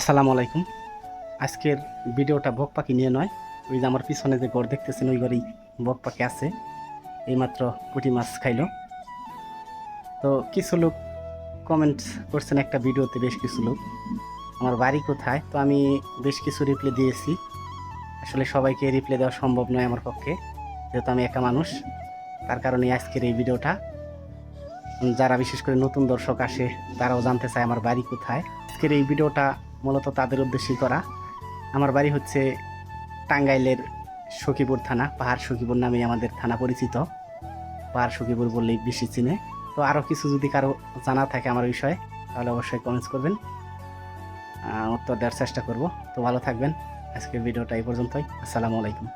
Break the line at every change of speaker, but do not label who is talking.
আসসালামু আলাইকুম। আজকের ভিডিওটা বক পাখি নিয়ে নয়। ওই যে আমার পিছনে যে ঘর দেখতেছেন, ওই ঘরেই বক পাখি আছে। এইমাত্র পুঁটি মাছ খাইলো। তো কিছু লোক কমেন্ট করছেন একটা ভিডিওতে, বেশ কিছু লোক। আমার বাড়ি কোথায়? তো আমি বেশ কিছু রিপ্লে দিয়েছি। আসলে সবাইকে রিপ্লে দেওয়া সম্ভব নয় আমার পক্ষে। যেহেতু আমি একা মানুষ, তার কারণে আজকের এই ভিডিওটা। যারা বিশেষ করে নতুন দর্শক আসে, তারাও জানতে চায় আমার বাড়ি কোথায়। আজকের এই ভিডিওটা মূলত তাদের উদ্দেশ্যেই করা। আমার বাড়ি হচ্ছে টাঙ্গাইলের সখীপুর থানা, পাহাড় সখীপুর নামেই আমাদের থানা পরিচিত। পাহাড় সখীপুর বললেই বেশি চিনে। তো আরও কিছু যদি কারও জানা থাকে আমার বিষয়ে, তাহলে অবশ্যই কমেন্টস করবেন। উত্তর দেওয়ার চেষ্টা করব। তো ভালো থাকবেন। আজকের ভিডিওটা এই পর্যন্তই। আসসালামু আলাইকুম।